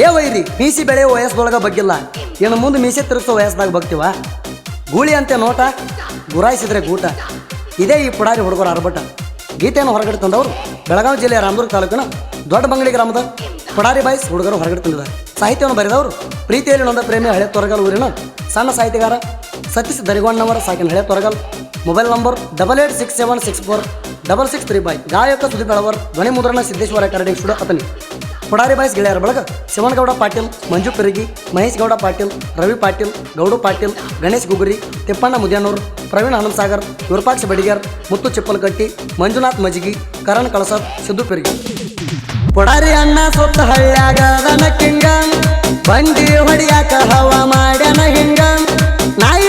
ಏ ವೈರಿ, ಮೀಸಿ ಬೆಳೆಯೋ ವಯಸ್ಸದೊಳಗ ಬಗ್ಗಿಲ್ಲ. ಇನ್ನು ಮುಂದೆ ಮೀಸೆ ತಿರುಗಿಸೋ ವಯಸ್ಸದಾಗ ಬಗ್ತೀವ? ಗೂಳಿ ಅಂತೆ ನೋಟ, ಗುರಾಯಿಸಿದ್ರೆ ಗೂಟ. ಇದೇ ಈ ಪುಡಾರಿ ಹುಡುಗರು ಅರ್ಬಟ. ಗೀತೆಯನ್ನು ಹೊರಗಡೆ ತಂದವರು ಬೆಳಗಾವಿ ಜಿಲ್ಲೆಯ ರಾಮದುರ್ಗ ತಾಲೂಕಿನ ದೊಡ್ಡ ಬಂಗಡಿ ಗ್ರಾಮದ ಪುಡಾರಿ ಬಾಯ್ಸ್ ಹುಡುಗರು ಹೊರಗಡೆ ತಂದಿದ್ದಾರೆ. ಸಾಹಿತ್ಯವನ್ನು ಬರೆದವರು ಪ್ರೀತಿಯಲ್ಲಿ ನೊಂದ ಪ್ರೇಮಿ ಹಳೆ ತೊರಗಲ್ ಊರಿನ ಸಣ್ಣ ಸಾಹಿತ್ಯಗಾರ Satish ದರಿಗೊಂಡವರ ಸಾಕಿನ Hale Toragal. Mobile number double eight six seven six four double six three five. ಗಾಯಕ ಸುದೀಪ್ ಬೆಳವರ್ ಧ್ವನಿ ಮುದ್ರಣ ಸಿದ್ದೇಶ್ವರ ಕರಡಿ ಸ್ಟುಡಿಯೋ ಅತನಿ. ಪುಡಾರಿ ಬಾಯ್ಸ್ ಗೆಳೆಯರ ಬಳಗ, ಶಿವನಗೌಡ ಪಾಟೀಲ್, ಮಂಜು ಪೆರಗಿ, ಮಹೇಶ್ ಗೌಡ ಪಾಟೀಲ್, ರವಿ ಪಾಟೀಲ್, ಗೌಡು ಪಾಟೀಲ್, ಗಣೇಶ್ ಗುಗುರಿ, ತಿಪ್ಪಣ್ಣ ಮುದ್ಯಾನೂರ್, ಪ್ರವೀಣ್ ಹನುಮಸಾಗರ್ ವಿರೂಪಾಕ್ಷ ಬಡಿಗರ್, ಮುತ್ತು ಚಿಪ್ಪಲಕಟ್ಟಿ, ಮಂಜುನಾಥ್ ಮಜಿಗಿ, ಕರಣ್ ಕಳಸದ್, ಸಿದ್ದು ಪೆರಗಿ. ಪುಡಾರಿ ಅಣ್ಣ ಸೊತ್ತ ಹಳ್ಳ್ಯಾಗ ಬಂಡಿ ಹೊಡಿಯಾಕ ಹವಾ ಮಾಡ್ಯಾನ ಹಿಂಗ. ನಾಯಿ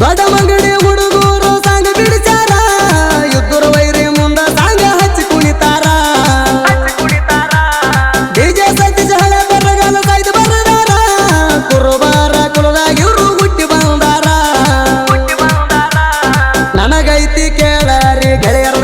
ದೊಡ್ಡ ಮಂಗಡಿ ಹುಡುಗರು ಸಾಂಗ ಬಿಡಿಸಾರ ಕುಣಿತಾರ. ಡಿಜೆ ಸತೀಶ ಹಳೆ ಬರಗಾಲ ಹುಟ್ಟಿ ಬಂದಾರ. ನನಗೈತಿ ಕೇಳರಿ ಗೆಳೆಯರ